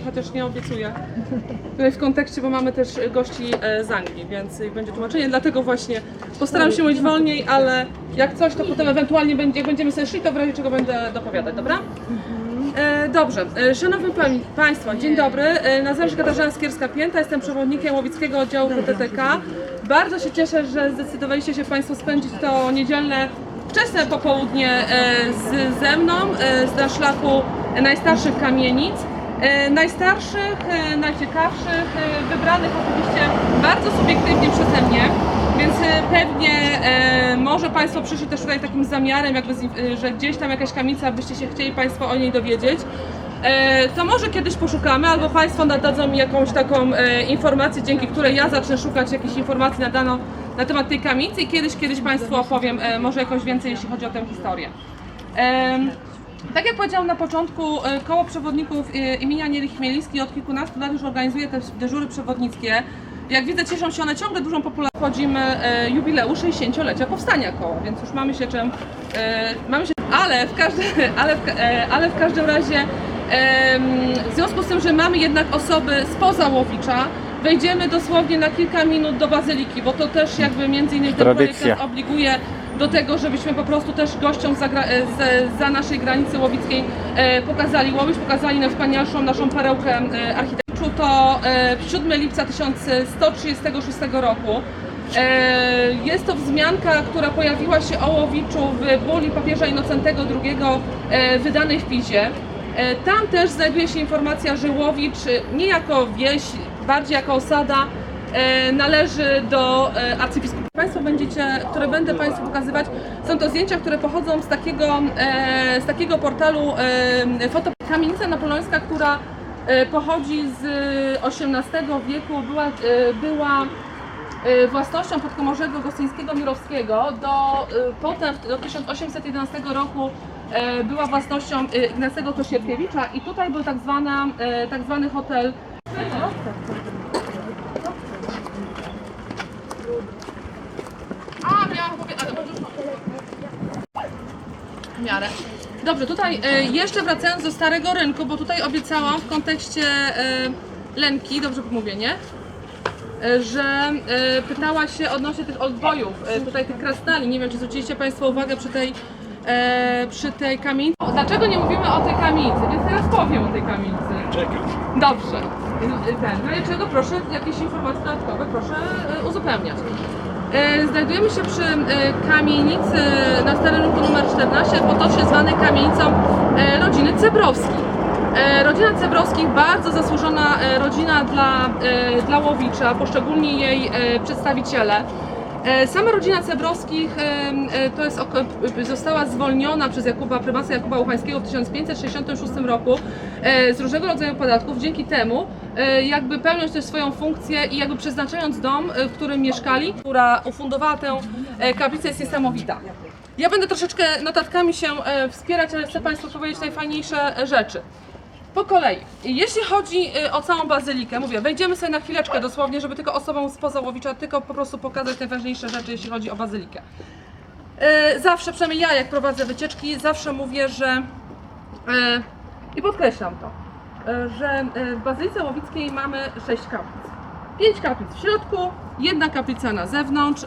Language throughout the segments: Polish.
wolniej, chociaż nie obiecuję. Tutaj w kontekście, bo mamy też gości e, z Anglii, więc będzie tłumaczenie, dlatego właśnie postaram się mówić wolniej, ale jak coś, to potem ewentualnie będzie, jak będziemy sobie szli, to w razie czego będę dopowiadać, dobra? E, dobrze, e, Szanowni Państwo, dzień dobry. Nazywam się Katarzyna Skierska-Pięta, jestem przewodnikiem Łowickiego Oddziału PTTK. Bardzo się cieszę, że zdecydowaliście się Państwo spędzić to niedzielne wczesne popołudnie z, ze mną, z szlaku najstarszych kamienic. E, najstarszych, e, najciekawszych, e, wybranych oczywiście bardzo subiektywnie przeze mnie, więc pewnie może Państwo przyszli też tutaj takim zamiarem, jakby, że gdzieś tam jakaś kamienica, byście się chcieli Państwo o niej dowiedzieć. To może kiedyś poszukamy, albo Państwo nadadzą mi jakąś taką informację, dzięki której ja zacznę szukać jakichś informacji na, na temat tej kamienicy i kiedyś, kiedyś Państwu opowiem może jakoś więcej, jeśli chodzi o tę historię. Tak jak powiedziałam na początku, e, koło przewodników e, imienia Nieli Chmielińskiej od kilkunastu lat już organizuje te dyżury przewodnickie. Jak widzę, cieszą się one ciągle dużą popularnością. Wchodzimy e, jubileusz 60-lecia powstania koła, więc już mamy się czym. Mamy się, ale, w każdym, ale, w, ale w każdym razie, w związku z tym, że mamy jednak osoby spoza Łowicza, wejdziemy dosłownie na kilka minut do bazyliki, bo to też jakby między innymi ten projekt obliguje do tego, żebyśmy po prostu też gościom za, e, za naszej granicy łowickiej e, pokazali Łowicz, pokazali najwspanialszą naszą perełkę e, architekturą. To e, 7 lipca 1136 roku. Jest to wzmianka, która pojawiła się o Łowiczu w buli papieża Innocentego II wydanej w Pizie. Tam też znajduje się informacja, że Łowicz nie jako wieś, bardziej jako osada należy do e, arcybiskupa. Państwo będziecie, które będę Państwu pokazywać, są to zdjęcia, które pochodzą z takiego, e, z takiego portalu e, foto Kamienica Napoleońska, która e, pochodzi z XVIII wieku, była, e, była e, własnością podkomorzego Gostyńskiego Mirowskiego. Do, e, potem do 1811 roku e, była własnością e, Ignacego Kosierkiewicza i tutaj był tak, zwana, e, tak zwany hotel A, miałam powiedzieć, ale może już mam. W miarę. Dobrze, tutaj e, jeszcze wracając do Starego Rynku, bo tutaj obiecałam w kontekście e, Lenki, dobrze mówię, nie? E, że pytała się odnośnie tych odbojów, tutaj tych krasnali. Nie wiem, czy zwróciliście Państwo uwagę przy tej, e, przy tej kamienicy. Dlaczego nie mówimy o tej kamienicy? Więc teraz powiem o tej kamienicy. Czekam. Dobrze. Ten, w razie czego proszę jakieś informacje dodatkowe proszę e, uzupełniać. E, Znajdujemy się przy kamienicy na Starym Rynku numer 14, potocznie zwanej kamienicą rodziny Cebrowskich. Rodzina Cebrowskich, bardzo zasłużona rodzina dla, dla Łowicza, poszczególni jej przedstawiciele. E, Sama rodzina Cebrowskich e, e, to jest, została zwolniona przez Jakuba, prymasa Jakuba Łuchańskiego w 1566 roku z różnego rodzaju podatków. Dzięki temu jakby pełniąc też swoją funkcję i jakby przeznaczając dom, w którym mieszkali, która ufundowała tę kaplicę jest niesamowita. Ja będę troszeczkę notatkami się wspierać, ale chcę Państwu powiedzieć najfajniejsze rzeczy. Po kolei. Jeśli chodzi y, o całą bazylikę, mówię, wejdziemy sobie na chwileczkę dosłownie, żeby tylko osobom spoza Łowicza tylko po prostu pokazać najważniejsze rzeczy, jeśli chodzi o bazylikę. Y, Zawsze, przynajmniej ja jak prowadzę wycieczki, zawsze mówię, że y, i podkreślam to, że w Bazylice Łowickiej mamy sześć kaplic. Pięć kaplic w środku, jedna kaplica na zewnątrz,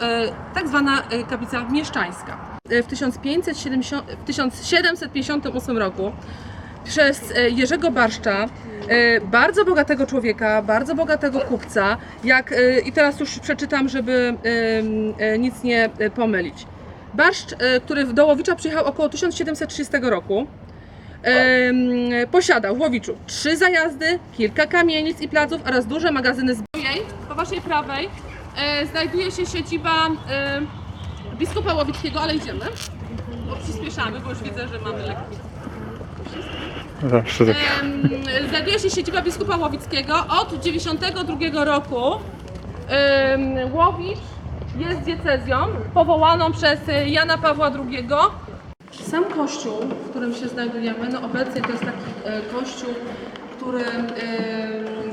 tak zwana kaplica mieszczańska. W 1570, w 1758 roku przez e, Jerzego Barszcza, e, bardzo bogatego człowieka, bardzo bogatego kupca, jak, e, i teraz już przeczytam, żeby nic nie pomylić. Barszcz, który do Łowicza przyjechał około 1730 roku, posiadał w Łowiczu trzy zajazdy, kilka kamienic i placów oraz duże magazyny zbrojej. Po waszej prawej znajduje się siedziba biskupa Łowickiego, ale idziemy, bo przyspieszamy, bo już widzę, że mamy lekki Zawsze tak. Em, Znajduje się siedziba biskupa Łowickiego. Od 92 roku Łowicz jest diecezją powołaną przez e, Jana Pawła II. Sam kościół, w którym się znajdujemy, no obecnie to jest taki e, kościół, który em,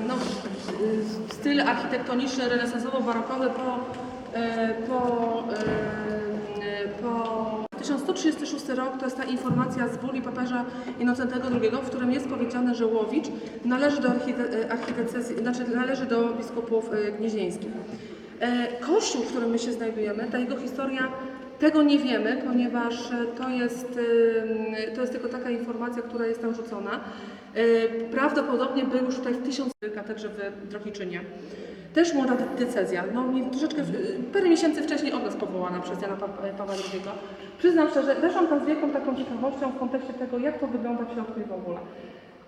no, e, styl architektoniczny renesansowo-barokowy po, e, po, e, po 1100 136 rok to jest ta informacja z bulli papieża Innocentego II, w którym jest powiedziane, że Łowicz należy do archite- archidiecezji, znaczy należy do biskupów e, gnieźnieńskich. E, Kościół, w którym my się znajdujemy, ta jego historia, tego nie wiemy, ponieważ e, to jest, e, to jest tylko taka informacja, która jest tam rzucona. E, Prawdopodobnie był już tutaj w tysiąc katedrze w Drohiczynie. Też młoda decyzja, no mi troszeczkę, w- parę miesięcy wcześniej od nas powołana przez Jana Pa- Pawła II. Przyznam szczerze, weszłam tam z wielką taką ciekawością w kontekście tego, jak to wygląda w środku i w ogóle.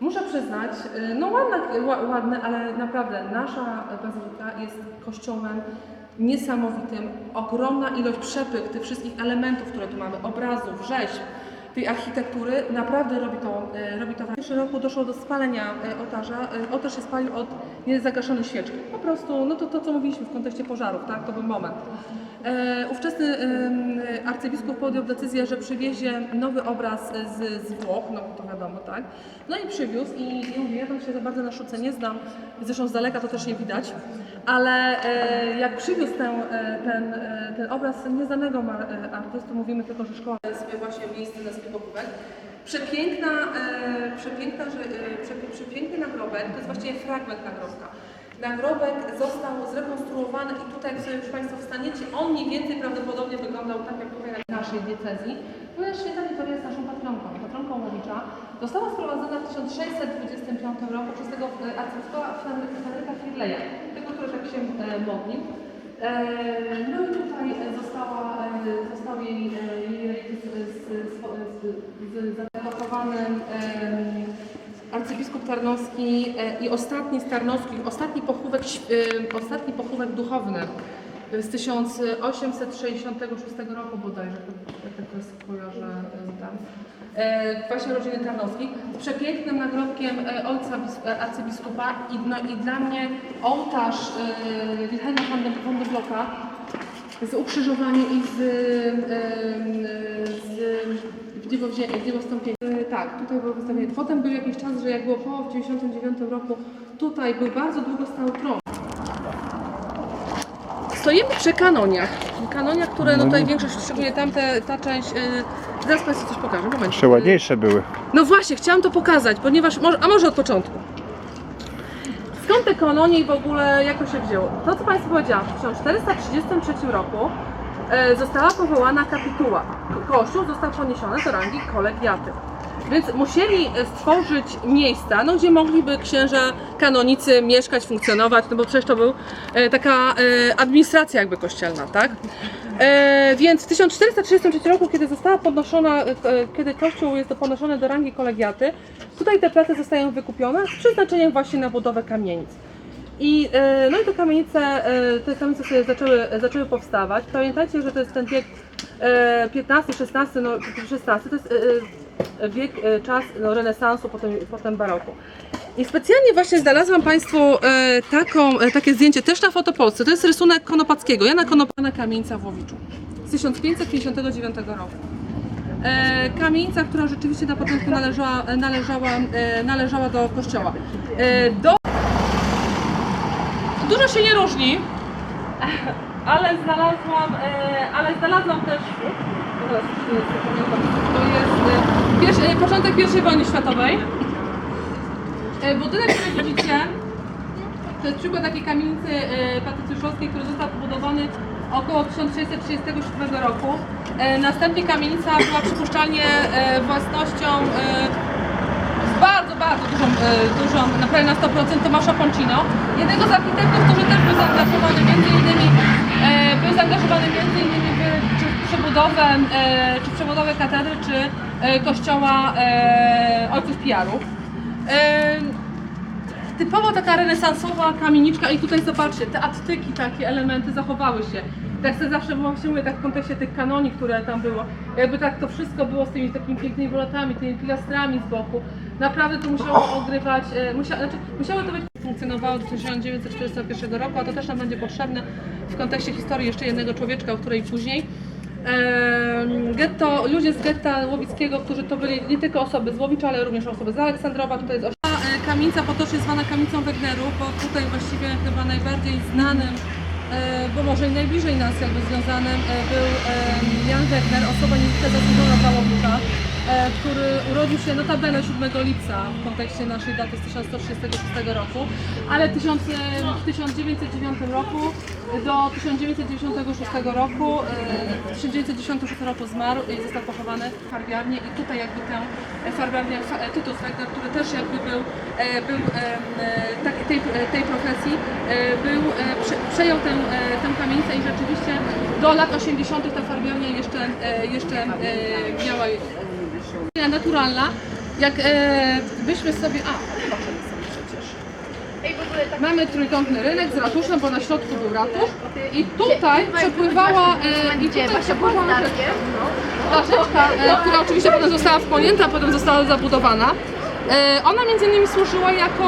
Muszę przyznać, y, no ładne, ła- ładne, ale naprawdę nasza bazylika jest kościołem niesamowitym. Ogromna ilość przepych tych wszystkich elementów, które tu mamy, obrazów, rzeźb, tej architektury, naprawdę robi to, e, robi to. W pierwszym roku doszło do spalenia e, ołtarza. E, Ołtarz się spalił od niezagaszonej świeczki. Po prostu, no to to, co mówiliśmy w kontekście pożarów, tak, to był moment. E, ówczesny em, arcybiskup podjął decyzję, że przywiezie nowy obraz z, z Włoch, no to wiadomo, tak. No i przywiózł i, i mówię, ja tam się za bardzo na sztuce nie znam, zresztą z daleka to też nie widać, ale e, jak przywiózł ten, e, ten, e, ten obraz nieznanego e, artysty, mówimy tylko, że szkoła jest właśnie miejsce na Przepiękna, e, przepiękna, że, e, przepie, przepiękny nagrobek, to jest właściwie fragment nagrobka. Nagrobek został zrekonstruowany i tutaj, jak sobie już Państwo wstaniecie, on mniej więcej prawdopodobnie wyglądał tak jak tutaj na naszej diecezji, ponieważ święta Wiktoria jest naszą patronką, patronką Łowicza. Została sprowadzona w 1625 roku przez tego e, arcybiskupa Henryka Firleja, tego, który tak się e, modlił. E, No i tutaj została, e, został jej, e, jej relikt z, z, z, z, z zadekowanym arcybiskup Tarnowski i ostatni z Tarnowskich, ostatni pochówek, ostatni pochówek duchowny z 1866 roku bodajże, jak tak to jest kojarzę tam. E, właśnie rodziny Tarnowskich, z przepięknym nagrobkiem e, ojca e, arcybiskupa i, no, i dla mnie ołtarz Wilhelma von de, Blocka z ukrzyżowaniem i z, z. E, Tak, tutaj było wystawienie. Potem był jakiś czas, że jak było po w 99 roku, tutaj był bardzo długo stał tron. Stoimy przy kanoniach. Kanoniach, które no tutaj większość, szczególnie tamte, ta część, zaraz Państwu coś pokażę, moment. Jeszcze ładniejsze były. No właśnie, chciałam to pokazać, ponieważ, może, a może od początku. Skąd te kanonie i w ogóle jak to się wzięło? To, co Państwu powiedziałam, w 1433 roku e, została powołana kapituła. Ko- Kościół został poniesiony do rangi kolegiaty. Więc musieli e, stworzyć miejsca, no, gdzie mogliby księża kanonicy mieszkać, funkcjonować, no bo przecież to był e, taka e, administracja jakby kościelna, tak? Więc w 1433 roku, kiedy została podnoszona, kiedy kościół jest podnoszony do rangi kolegiaty, tutaj te prace zostają wykupione z przeznaczeniem właśnie na budowę kamienic. I, no i te kamienice, te kamienice sobie zaczęły, zaczęły powstawać. Pamiętajcie, że to jest ten wiek e, XV, XVI, no XVI, to jest wiek, e, czas no, renesansu, potem, potem baroku. I specjalnie właśnie znalazłam Państwu e, taką, e, takie zdjęcie też na Fotopolsce. To jest rysunek Konopackiego, Jana Konopana Kamienica w Łowiczu z 1559 roku. E, kamienica, która rzeczywiście na początku należała, należała, należała do kościoła. E, do... Dużo się nie różni, ale znalazłam, ale znalazłam też. To jest pierwszy, e, początek I wojny światowej. E, budynek, który widzicie, to jest przykład takiej kamienicy e, patrycjuszowskiej, który został pobudowany około 1637 roku. Następnie kamienica była przypuszczalnie własnością bardzo, bardzo dużą, dużą na prawie na 100% Tomasza Poncino, jednego z architektów, który też był zaangażowany między innymi, był zaangażowany między innymi w, czy w przebudowę, czy w przebudowę katedry, czy kościoła e, Ojców Pijarów. E, typowo taka renesansowa kamieniczka i tutaj zobaczcie, te attyki, takie elementy zachowały się. Tak sobie zawsze mówię, tak w kontekście tych kanoni, które tam było, jakby tak to wszystko było z tymi takimi pięknymi wolotami, tymi pilastrami z boku. Naprawdę to musiało ogrywać, e, musia, znaczy, musiało to być funkcjonowało do 1941 roku, a to też nam będzie potrzebne w kontekście historii jeszcze jednego człowieczka, o której później. Getto, ludzie z getta łowickiego, którzy to byli nie tylko osoby z Łowicza, ale również osoby z Aleksandrowa, tutaj jest e, Kamienica potocznie zwana kamienicą Wegnerów, bo tutaj właściwie chyba najbardziej znanym e, bo może i najbliżej nas jakby związanym e, był Jan Wegner, osoba niezwykle zasłużona dla Łowicza, który urodził się notabene 7 lipca w kontekście naszej daty z 1136 roku, ale e, w 1909 roku do 1996 roku, e, w 1996 roku zmarł i został pochowany w farbiarni i tutaj jakby tę e, farbiarnię fa- e, Tytus Wegner, który też jakby był, e, był e, e, tak, tej, e, tej profesji, e, był, e, prze, przejął tę, e, tę kamienicę i rzeczywiście do lat 80. ta farbiarnia jeszcze, e, jeszcze e, miała e, naturalna. Jak e, byśmy sobie. A, sobie przecież. Mamy trójkątny rynek z ratuszem, bo na środku był ratusz i tutaj przepływała e, i tutaj przepływała rzeczka, e, która oczywiście potem została wchłonięta, a potem została zabudowana. E, Ona między innymi służyła jako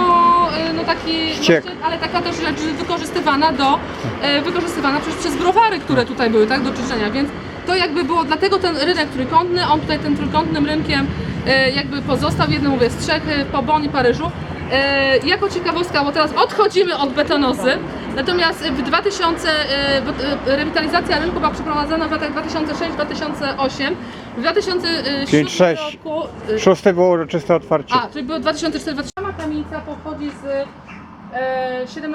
e, no taki, Ściek. właśnie, ale taka też rzecz wykorzystywana do, e, wykorzystywana przez, przez browary, które tutaj były, tak, do czyszczenia, więc to jakby było, dlatego ten rynek trójkątny, on tutaj tym trójkątnym rynkiem e, jakby pozostał, jedno mówię z Czech, e, po Bonn i Paryżu. E, Jako ciekawostka, bo teraz odchodzimy od betonozy, natomiast w 2000, e, bo, e, rewitalizacja rynku była przeprowadzona w latach 2006-2008. W 2007 Pięć, sześć. roku e, Szóste było uroczyste otwarcie. a, czyli było 2004 Sama kamienica pochodzi z XVII,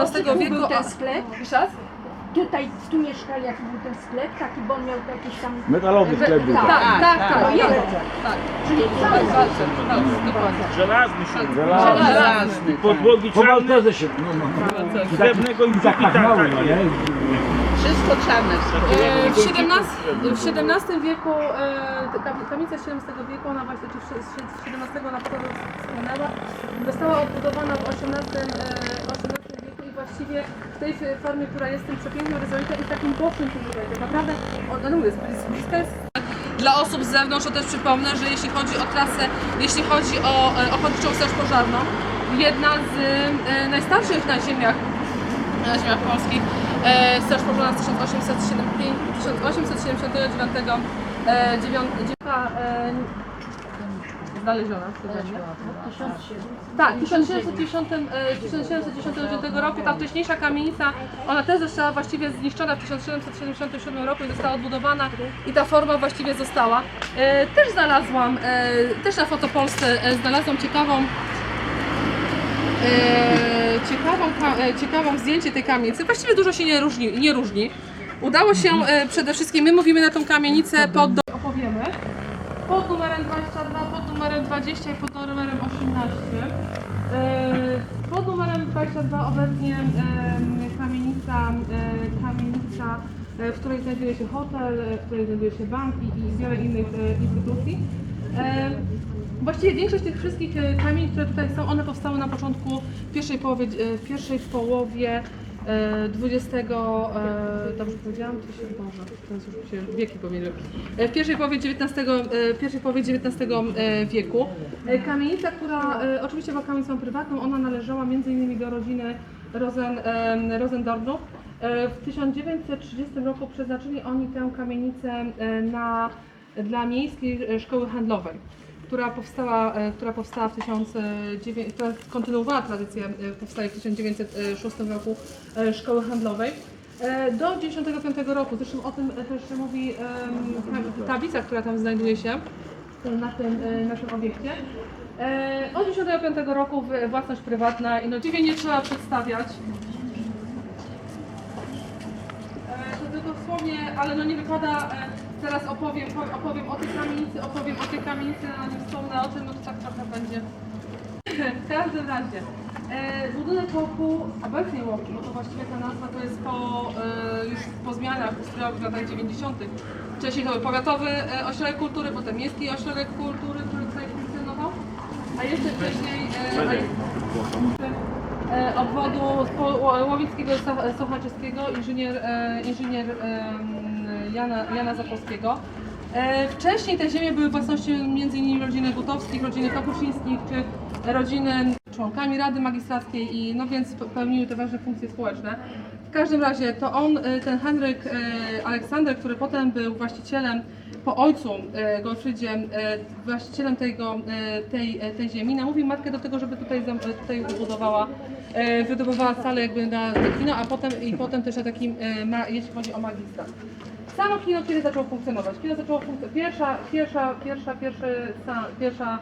XVII Był wieku. ten a- sklep, raz? Tutaj, tu mieszkali, jaki był ten sklep, taki, bo on miał jakieś tam... Metalowy sklep był. Tak, tak. tak, tak. Tak, jeden. tak. Czyli Tak, cały tak, tak, dokładnie. Żelazny się. Żelazny. Żelazny. Podłogi Po czarne, balkonze się, no, no, no. srebrnego i Tak, tak no nie? E, W XVII, w XVII wieku, e, kam- kamienica XVII wieku, ona właśnie, czy w XVII na przykład spłynęła, została odbudowana w XVIII, e, właściwie w tej formie, która jest tym przepięknym ryzolitem i takim bocznym ryzolitem. Naprawdę, o, no mówię, z bliska dla osób z zewnątrz to też przypomnę, że jeśli chodzi o trasę, jeśli chodzi o e, Ochotniczą Straż Pożarną, jedna z e, najstarszych na ziemiach na ziemiach polskich. E, Straż Pożarna z 1875 1879 e, dziewią- dziewiąta, e, znaleziona codziennie. Tak, w 1710, e, 1799 roku ta wcześniejsza kamienica, ona też została właściwie zniszczona w 1777 roku i została odbudowana i ta forma właściwie została. E, Też znalazłam, e, też na Fotopolsce e, znalazłam ciekawą e, ciekawą, ka- e, ciekawą zdjęcie tej kamienicy. Właściwie dużo się nie różni. Nie różni. Udało się e, przede wszystkim, my mówimy na tą kamienicę pod do... opowiemy. Pod numerem 22, pod numerem 20 i pod numerem 18. E, pod numerem 22 obecnie e, kamienica, e, kamienica e, w której znajduje się hotel, e, w której znajduje się bank i, i wiele innych e, instytucji. E, Właściwie większość tych wszystkich e, kamieni, które tutaj są, one powstały na początku pierwszej połowie, e, pierwszej połowie e, XX, e, dobrze powiedziałam? To się Boże, teraz już się wieki pomyliły. E, W pierwszej połowie XIX, e, pierwszej połowie XIX e, wieku. E, Kamienica, która e, oczywiście była kamienicą prywatną, ona należała m.in. do rodziny Rosen, e, Rosendornów. E, W 1930 roku przeznaczyli oni tę kamienicę e, na, dla miejskiej e, szkoły handlowej która powstała, e, która powstała w 1900, która kontynuowała tradycję e, powstałej w 1906 roku e, szkoły handlowej. Do 1995 roku, zresztą o tym też mówi tablica, która tam znajduje się na tym, na tym obiekcie. Od 1995 roku w- własność prywatna i no nie trzeba przedstawiać. To tylko dosłownie, ale no nie wypada, teraz opowiem, po- opowiem o tej kamienicy, opowiem o tej kamienicy, a nie wspomnę o tym, no to tak trochę będzie. W każdym razie, e, budynek łoku, obecnie łoku, no to właściwie ta nazwa to jest po, e, już po zmianach ustrojowych w latach 90. Wcześniej to był powiatowy e, ośrodek kultury, potem miejski ośrodek kultury, który tutaj funkcjonował, a jeszcze wcześniej e, e, obwodu Łowickiego i Soch- Sochaczyskiego, inżynier, e, inżynier Jana, Jana Zapolskiego. E, Wcześniej te ziemie były własnością m.in. rodziny Gutowskich, rodziny Kapuścińskich czy rodziny członkami Rady Magistrackiej i no więc pe- pełniły te ważne funkcje społeczne. W każdym razie to on, e, ten Henryk e, Aleksander, który potem był właścicielem po ojcu Gottfriedzie, właścicielem tego, tej, tej ziemi, namówił matkę do tego, żeby tutaj, tutaj wybudowała, e, wybudowała salę jakby na, kino, a potem i potem też na takim, jeśli chodzi o magistrat. Samo kino kiedy zaczęło funkcjonować? Kino zaczęło funkcjonować. Pierwsza, pierwsza, pierwsza, pierwszy, sa, pierwsza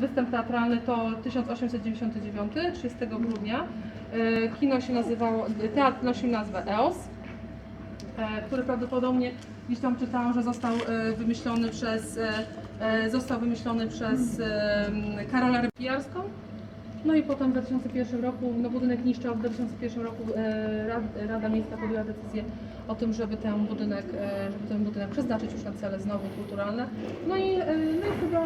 występ, teatralny to 1899, 30 grudnia. E, Kino się nazywało, teatr nosił nazwę EOS, e, który prawdopodobnie gdzieś tam czytałam, że został e, wymyślony przez, został wymyślony przez Karola Rypijarską. No i potem w 2001 roku, no budynek niszczał, w 2001 roku Rad- Rada Miejska podjęła decyzję o tym, żeby ten budynek, e, żeby ten budynek przeznaczyć już na cele znowu kulturalne. No i, e, no i chyba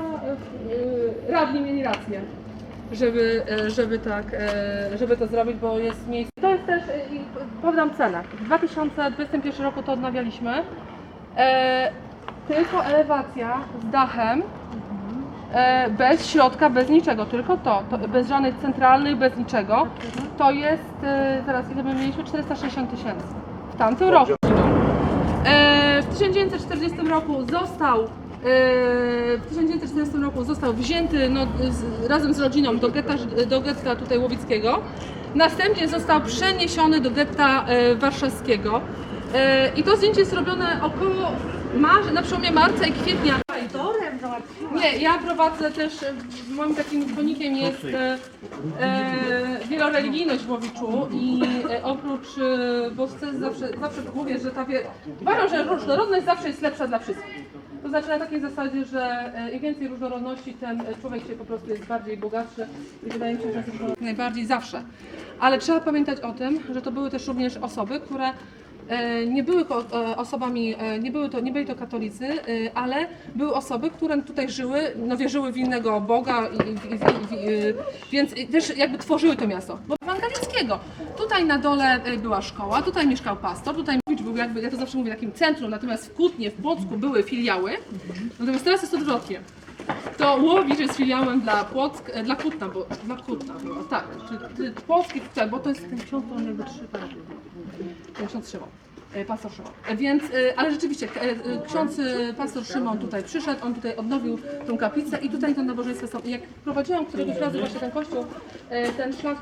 e, radni mieli rację, żeby, żeby tak, żeby to zrobić, bo jest miejsce. To jest też, podam cenę. W 2021 roku to odnawialiśmy. Tylko elewacja z dachem bez środka, bez niczego, tylko to, to bez żadnych centralnych, bez niczego. To jest, teraz ile my mieliśmy? 460 tysięcy w tamtym roku. E, w 1940 roku został e, w 1940 roku został wzięty no, z, razem z rodziną do getta, do getta tutaj łowickiego. Następnie został przeniesiony do getta e, warszawskiego. I to zdjęcie jest robione około na przełomie marca i kwietnia. Nie, ja prowadzę też, e, moim takim konikiem jest e, e, wieloreligijność w Łowiczu i e, oprócz, e, bo chcę zawsze, zawsze mówię, że ta wie, uważam, że różnorodność zawsze jest lepsza dla wszystkich. To znaczy na takiej zasadzie, że e, im więcej różnorodności, e, człowiek się po prostu jest bardziej bogatszy i wydaje mi się, że jest różnorodność najbardziej zawsze. Ale trzeba pamiętać o tym, że to były też również osoby, które nie były e, osobami, e, nie, były to, nie byli to katolicy, e, ale były osoby, które tutaj żyły, no wierzyły w innego Boga, i, i, i, i, więc też jakby tworzyły to miasto. Bo ewangelickiego. Tutaj na dole e, była szkoła, tutaj mieszkał pastor, tutaj był jakby, ja to zawsze mówię, takim centrum, natomiast w Kutnie, w Płocku były filiały, natomiast teraz jest odwrotnie. To Łowicz jest filiałem dla Płock, e, dla Kutna, bo dla Kutna było, tak. Czy, czy Płocki, bo to jest ten to on jakby trzy. Ksiądz Szymon. e, Pastor Szymon. E, Więc, e, ale rzeczywiście, ksiądz pastor Szymon tutaj przyszedł, on tutaj odnowił tą kaplicę i tutaj to nabożeństwo są. Jak prowadziłam któregoś razu właśnie ten kościół, ten szlak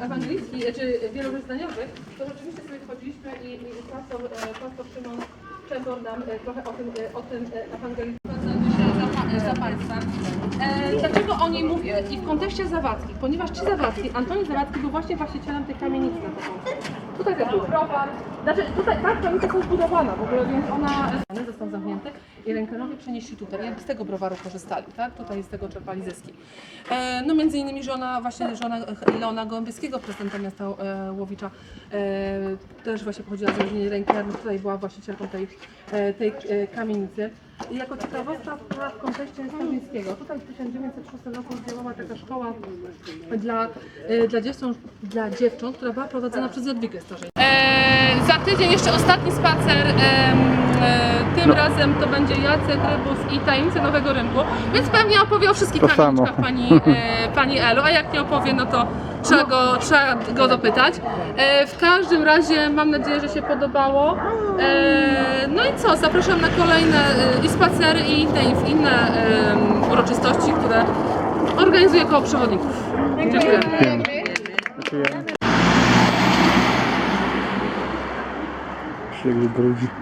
ewangelicki, czy wielowyznaniowy, to rzeczywiście sobie wchodziliśmy i, i pastor, pastor Szymon Czembor nam trochę o tym, o tym e, ewangelizmie za, pa- za Państwa. E, dlaczego o niej mówię? I w kontekście Zawadzkich, ponieważ ci Zawadzki, Antoni Zawadzki był właśnie właścicielem tej kamienicy na. Tutaj też był browar, znaczy tutaj ta kamienica jest zbudowana w ogóle, więc ona został zamknięty i rękanowie przenieśli tutaj, jakby z tego browaru korzystali, tak? Tutaj z tego czerpali zyski. E, no między innymi żona, właśnie żona Leona Gołębieskiego, prezydenta miasta e, Łowicza, e, też właśnie pochodziła z rodziny Rękernów, tutaj była właścicielką tej, e, tej e, kamienicy. I jako ciekawostka w kontekście Stawińskiego. Tutaj w 1906 roku działała taka szkoła dla, e, dla, dziewcząt, dla dziewcząt, która była prowadzona przez Jadwigę. E, za tydzień jeszcze ostatni spacer. e, tym razem to będzie Jacek Rybus i Tajemnice Nowego Rynku. Więc pewnie opowie o wszystkich To kamieniczkach pani, e, pani Elu, a jak nie opowie, no to trzeba go, trzeba go dopytać. E, w każdym razie mam nadzieję, że się podobało. E, no i co, zapraszam na kolejne e, i spacery i inne, i inne em, uroczystości, które organizuje koło przewodników. Dziękuję. Dziękujemy. chega o Brody.